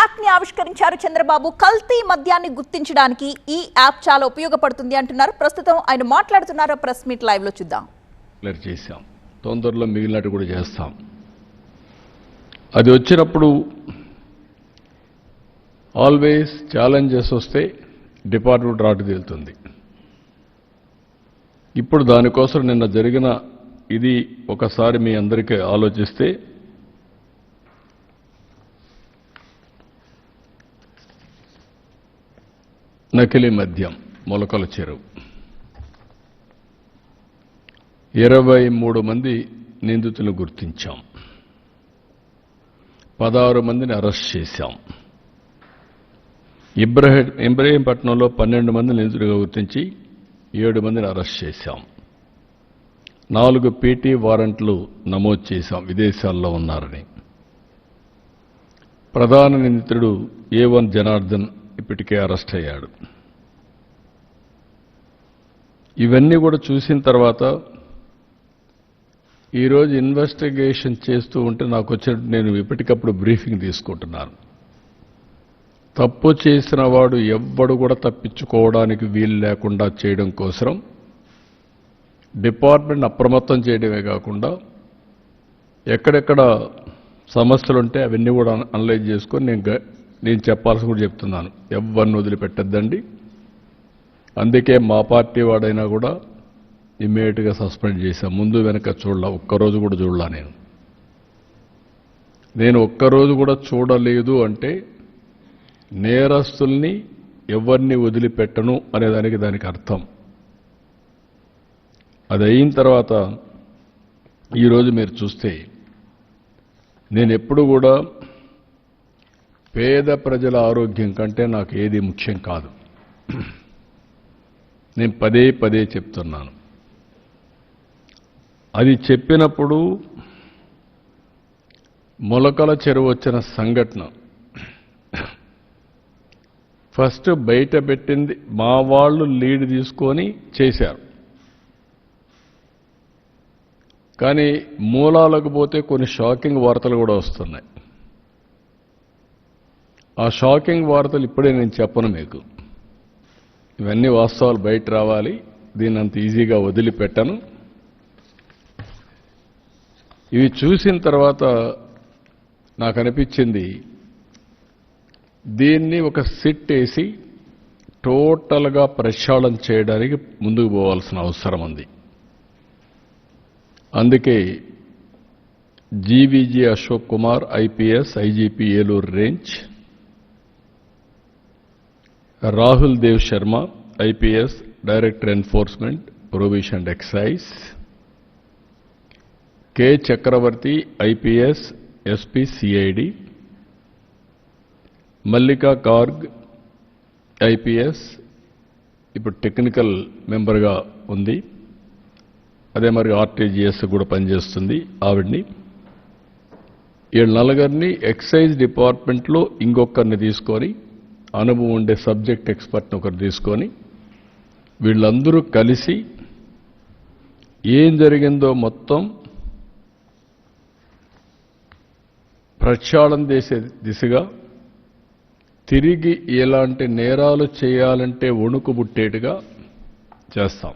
యాప్ని ఆవిష్కరించారు చంద్రబాబు. కల్తీ మద్యాన్ని గుర్తించడానికి ఈ యాప్ చాలా ఉపయోగపడుతుంది అంటున్నారు. ప్రస్తుతం ఆయన మాట్లాడుతున్నారు. ప్రెస్ మీట్ లైవ్లో చూద్దాం చేశాం. తొందరలో మిగిలినట్టు కూడా చేస్తాం. అది వచ్చినప్పుడు ఆల్వేస్ ఛాలెంజెస్ వస్తే డిపార్ట్మెంట్ రాటు తేలుతుంది. ఇప్పుడు దానికోసం నిన్న జరిగిన ఇది ఒకసారి మీ అందరికీ ఆలోచిస్తే నకిలీ మద్యం మొలకల చెరువు. ఇరవై మూడు మంది నిందితులు గుర్తించాం. పదహారు మందిని అరెస్ట్ చేశాం. ఇబ్రహీం ఇబ్రహీంపట్నంలో పన్నెండు మంది నిందితులుగా గుర్తించి ఏడు మందిని అరెస్ట్ చేశాం. నాలుగు పీటీ వారెంట్లు నమోదు చేశాం విదేశాల్లో ఉన్నారని. ప్రధాన నిందితుడు ఏ వన్ జనార్దన్ ఇప్పటికే అరెస్ట్ అయ్యాడు. ఇవన్నీ కూడా చూసిన తర్వాత ఈరోజు ఇన్వెస్టిగేషన్ చేస్తూ ఉంటే నాకు వచ్చినట్టు నేను ఎప్పటికప్పుడు బ్రీఫింగ్ తీసుకుంటున్నాను. తప్పు చేసిన వాడు ఎవ్వడు కూడా తప్పించుకోవడానికి వీలు లేకుండా చేయడం కోసం డిపార్ట్మెంట్ అప్రమత్తం చేయడమే కాకుండా ఎక్కడెక్కడ సమస్యలుంటే అవన్నీ కూడా అనలైజ్ చేసుకొని నేను నేను చెప్పాల్సి కూడా చెప్తున్నాను. ఎవరిని వదిలిపెట్టద్దండి. అందుకే మా పార్టీ వాడైనా కూడా ఇమ్మీడియట్గా సస్పెండ్ చేశాను ముందు వెనక చూడలా ఒక్కరోజు కూడా చూడలా నేను. నేను ఒక్కరోజు కూడా చూడలేదు అంటే నేరస్తుల్ని ఎవరిని వదిలిపెట్టను అనే దానికి దానికి అర్థం. అది అయిన తర్వాత ఈరోజు మీరు చూస్తే నేను ఎప్పుడు కూడా పేద ప్రజల ఆరోగ్యం కంటే నాకు ఏది ముఖ్యం కాదు. నేను పదే పదే చెప్తున్నాను. అది చెప్పినప్పుడు మొలకల చెరువు వచ్చిన సంఘటన. ఫస్ట్ బయట పెట్టింది మా వాళ్ళు లీడ్ తీసుకొని చేశారు. కానీ మూలాలకు పోతే కొన్ని షాకింగ్ వార్తలు కూడా వస్తున్నాయి. ఆ షాకింగ్ వార్తలు ఇప్పుడే నేను చెప్పను మీకు. ఇవన్నీ వాస్తవాలు బయట రావాలి. దీన్ని అంత ఈజీగా వదిలిపెట్టను. ఇవి చూసిన తర్వాత నాకు అనిపించింది దీన్ని ఒక సిట్ వేసి టోటల్గా ప్రక్షాళన చేయడానికి ముందుకు పోవాల్సిన అవసరం ఉంది. అందుకే G V G Ashok Kumar IPS IGP Eluru range Rahul Dev Sharma IPS director enforcement provision and excise. K Chakravarthi IPS SP CID. Mallika Garg IPS ఇప్పుడు టెక్నికల్ మెంబర్గా ఉంది. అదే మరి ఆర్టీజీఎస్ కూడా పనిచేస్తుంది ఆవిడ్ని. వీళ్ళ నలుగురిని ఎక్సైజ్ డిపార్ట్మెంట్లో ఇంకొకరిని తీసుకొని అనుభవం ఉండే సబ్జెక్ట్ ఎక్స్పర్ట్ని ఒకరు తీసుకొని వీళ్ళందరూ కలిసి ఏం జరిగిందో మొత్తం ప్రక్షాళన చేసే దిశగా తిరిగి ఎలాంటి నేరాలు చేయాలంటే వణుకు పుట్టేట్టుగా చేస్తాం.